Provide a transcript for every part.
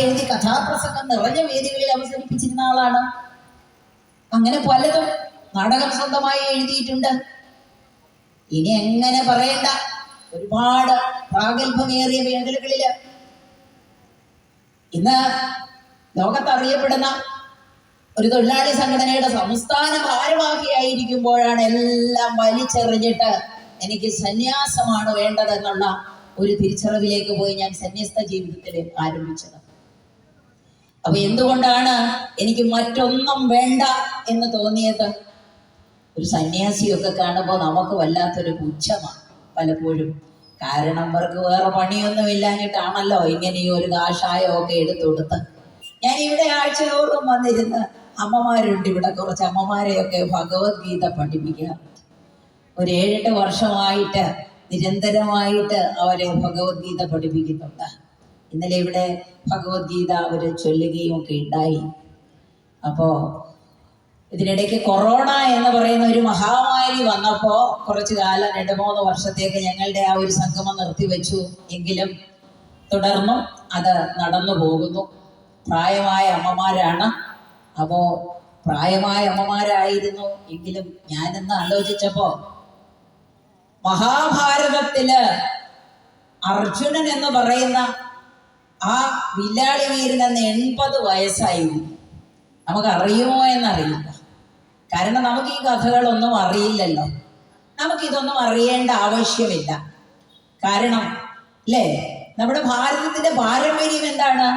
എഴുതി കഥാപ്രസംഗം നിറഞ്ഞ വേദികളിൽ അവതരിപ്പിച്ചിരുന്ന ആളാണ്. അങ്ങനെ പലതും നാടകം സ്വന്തമായി എഴുതിയിട്ടുണ്ട്. ഇനി എങ്ങനെ പറയണ്ട? ഒരുപാട് പ്രാഗൽഭമേറിയ മേഖലകളിൽ. ഇന്ന് ലോകത്തറിയപ്പെടുന്ന ഒരു തൊഴിലാളി സംഘടനയുടെ സംസ്ഥാന ഭാരവാഹിയായിരിക്കുമ്പോഴാണ് എല്ലാം വലിച്ചെറിഞ്ഞിട്ട് എനിക്ക് സന്യാസമാണ് വേണ്ടതെന്നുള്ള ഒരു തിരിച്ചറിവിലേക്ക് പോയി ഞാൻ സന്യസ്ത ജീവിതത്തിൽ ആരംഭിച്ചത്. അപ്പൊ എന്തുകൊണ്ടാണ് എനിക്ക് മറ്റൊന്നും വേണ്ട എന്ന് തോന്നിയത്? ഒരു സന്യാസിയൊക്കെ കാണുമ്പോൾ നമുക്ക് വല്ലാത്തൊരു പുച്ഛമാണ് പലപ്പോഴും. കാരണം അവർക്ക് വേറെ പണിയൊന്നും ഇല്ലാഞ്ഞിട്ടാണല്ലോ ഇങ്ങനെ ഒരു കാഷായമൊക്കെ എടുത്തു കൊടുത്ത്. ഞാൻ ഇവിടെ ആഴ്ചയോടും വന്നിരുന്ന് അമ്മമാരുണ്ട് ഇവിടെ കുറച്ച് അമ്മമാരെയൊക്കെ ഭഗവത്ഗീത പഠിപ്പിക്കുക. ഒരു ഏഴെട്ട് വർഷമായിട്ട് നിരന്തരമായിട്ട് അവരെ ഭഗവത്ഗീത പഠിപ്പിക്കുന്നുണ്ട്. ഇന്നലെ ഇവിടെ ഭഗവത്ഗീത അവർ ചൊല്ലുകയും ഒക്കെ ഉണ്ടായി. അപ്പോ ഇതിനിടയ്ക്ക് കൊറോണ എന്ന് പറയുന്ന ഒരു മഹാമാരി വന്നപ്പോൾ കുറച്ചു കാലം രണ്ട് മൂന്ന് വർഷത്തേക്ക് ഞങ്ങളുടെ ആ ഒരു സംഗമം നിർത്തിവെച്ചു എങ്കിലും തുടർന്നും അത് നടന്നു പോകുന്നു. പ്രായമായ അമ്മമാരാണ്. അപ്പോ പ്രായമായ അമ്മമാരായിരുന്നു എങ്കിലും ഞാനിന്ന് ആലോചിച്ചപ്പോൾ മഹാഭാരതത്തിൽ അർജുനൻ എന്ന് പറയുന്ന ആ വില്ലാളി വീരനെന്ന് എൺപത് വയസ്സായിരുന്നു. നമുക്ക് അറിയുമോ എന്നറിയില്ല. കാരണം നമുക്ക് ഈ കഥകളൊന്നും അറിയില്ലല്ലോ. നമുക്കിതൊന്നും അറിയേണ്ട ആവശ്യമില്ല. കാരണം അല്ലേ നമ്മുടെ ഭാരതത്തിന്റെ പാരമ്പര്യം എന്താണ്?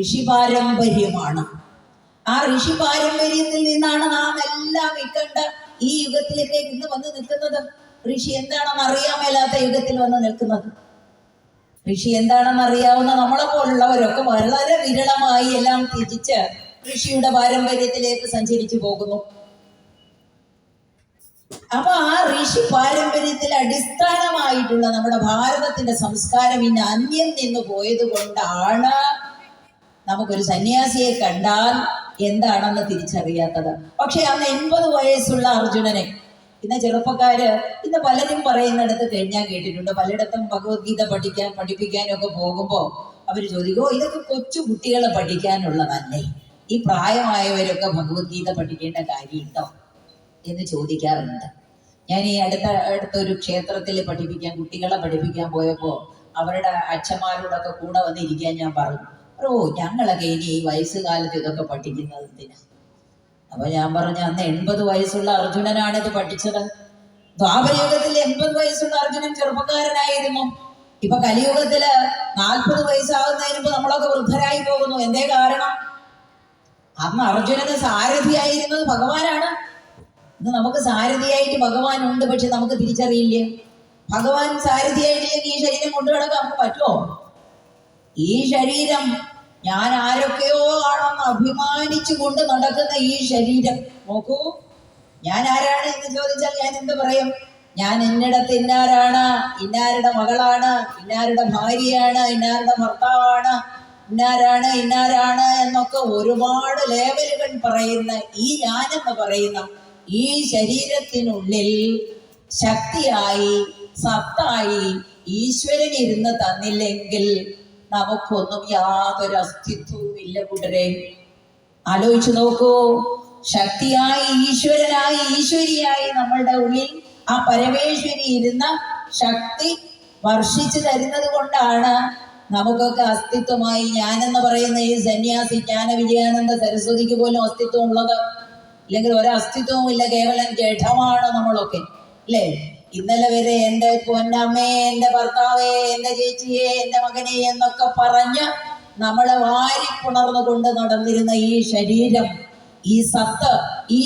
ഋഷി പാരമ്പര്യമാണ്. ആ ഋഷി പാരമ്പര്യത്തിൽ നിന്നാണ് നാം എല്ലാം ഇക്കണ്ട ഈ യുഗത്തിലേക്ക് ഇന്ന് വന്ന് നിൽക്കുന്നത്. ഋഷി എന്താണെന്ന് അറിയാൻ മേലാത്ത യുഗത്തിൽ വന്ന് നിൽക്കുന്നത്. ഋഷി എന്താണെന്ന് അറിയാവുന്ന നമ്മളെ പോലുള്ളവരൊക്കെ വളരെ വിരളമായി എല്ലാം തിരിച്ച് കൃഷിയുടെ പാരമ്പര്യത്തിലേക്ക് സഞ്ചരിച്ചു പോകുന്നു. അപ്പൊ ആ ഋഷി പാരമ്പര്യത്തിൽ അടിസ്ഥാനമായിട്ടുള്ള നമ്മുടെ ഭാരതത്തിന്റെ സംസ്കാരം ഇന്ന് അന്യം നിന്ന് പോയത് കൊണ്ടാണ് നമുക്കൊരു സന്യാസിയെ കണ്ടാൽ എന്താണെന്ന് തിരിച്ചറിയാത്തത്. പക്ഷെ അന്ന് എൺപത് വയസ്സുള്ള അർജുനനെ ഇന്ന് ചെറുപ്പക്കാര് ഇന്ന് പലരും പറയുന്നിടത്ത് കഴിഞ്ഞാൽ കേട്ടിട്ടുണ്ട്. പലയിടത്തും ഭഗവത്ഗീത പഠിക്കാൻ പഠിപ്പിക്കാനൊക്കെ പോകുമ്പോ പോകുമ്പോൾ അവർ ചോദിക്കും ഇതൊക്കെ കൊച്ചു കുട്ടികളെ പഠിക്കാനുള്ളതല്ലേ? ഈ പ്രായമായവരൊക്കെ ഭഗവത്ഗീത പഠിക്കേണ്ട കാര്യമുണ്ടോ? എന്ന് ചോദിക്കാറുണ്ട്. ഞാൻ ഈ അടുത്ത അടുത്തൊരു ക്ഷേത്രത്തിൽ പഠിപ്പിക്കാൻ കുട്ടികളെ പഠിപ്പിക്കാൻ പോയപ്പോൾ അവരുടെ അച്ഛന്മാരോടൊക്കെ കൂടെ വന്നിരിക്കാൻ ഞാൻ പറഞ്ഞു. ഓ ഞങ്ങളൊക്കെ ഇനി ഈ വയസ്സുകാലത്ത് ഇതൊക്കെ പഠിക്കുന്നത് അപ്പൊ ഞാൻ പറഞ്ഞു അന്ന് എൺപത് വയസ്സുള്ള അർജുനനാണ് ഇത് പഠിച്ചത്. ദ്വാപരയുഗത്തിൽ എൺപത് വയസ്സുള്ള അർജുനൻ ചെറുപ്പക്കാരനായിരുന്നു. ഇപ്പൊ കലിയുഗത്തിൽ നാൽപ്പത് വയസ്സാകുന്നതിന് നമ്മളൊക്കെ വൃദ്ധരായി പോകുന്നു. എന്തേ കാരണം? അന്ന് അർജുനന് സാരഥിയായിരുന്നത് ഭഗവാനാണ്. ഇന്ന് നമുക്ക് സാരഥിയായിട്ട് ഭഗവാൻ ഉണ്ട് പക്ഷെ നമുക്ക് തിരിച്ചറിയില്ല. ഭഗവാൻ സാരഥിയായിട്ടില്ലെങ്കിൽ ഈ ശരീരം കൊണ്ടു കിടക്കാൻ നമുക്ക് പറ്റുമോ? ഈ ശരീരം ഞാൻ ആരൊക്കെയോ ആണെന്ന് അഭിമാനിച്ചു കൊണ്ട് നടക്കുന്ന ഈ ശരീരം. നോക്കൂ ഞാൻ ആരാണ് എന്ന് ചോദിച്ചാൽ ഞാൻ എന്ത് പറയും? ഞാൻ എന്നിടത്ത് ഇന്നാരാണ്? ഇന്നാരുടെ മകളാണ്? ഇന്നാരുടെ ഭാര്യയാണ്? ഇന്നാരുടെ ഭർത്താവാണ്? ഇന്നാരാണ്? ഇന്നാരാണ്? എന്നൊക്കെ ഒരുപാട് ലേബലുകൾ പറയുന്ന ഈ ഞാൻ എന്ന് പറയുന്ന ഈ ശരീരത്തിനുള്ളിൽ ശക്തിയായി സത്തായി ഈശ്വരൻ ഇരുന്ന് തന്നില്ലെങ്കിൽ നമുക്കൊന്നും യാതൊരു അസ്തിത്വവും ഇല്ല കൂട്ടരെ. ആലോചിച്ചു നോക്കൂ. ശക്തിയായി ഈശ്വരനായി ഈശ്വരിയായി നമ്മളുടെ ഉള്ളിൽ ആ പരമേശ്വരി ഇരുന്ന ശക്തി വർഷിച്ചു തരുന്നത് കൊണ്ടാണ് നമുക്കൊക്കെ അസ്തിത്വമായി ഞാനെന്ന് പറയുന്ന ഈ സന്യാസി ജ്ഞാന വിജയാനന്ദ സരസ്വതിക്ക് പോലും അസ്തിത്വം ഉള്ളത് ഇല്ലെങ്കിൽ ഒരസ്തിത്വവും ഇല്ല കേവലം ജഡമാണ് നമ്മളൊക്കെ. അല്ലേ? ഇന്നലെ വരെ എന്റെ പൊന്നമ്മേ എന്റെ ഭർത്താവേ എന്റെ ചേച്ചിയെ എന്റെ മകനെ എന്നൊക്കെ പറഞ്ഞ് നമ്മളെ വാരി പുണർന്നുകൊണ്ട് നടന്നിരുന്ന ഈ ശരീരം ഈ സത്ത് ഈ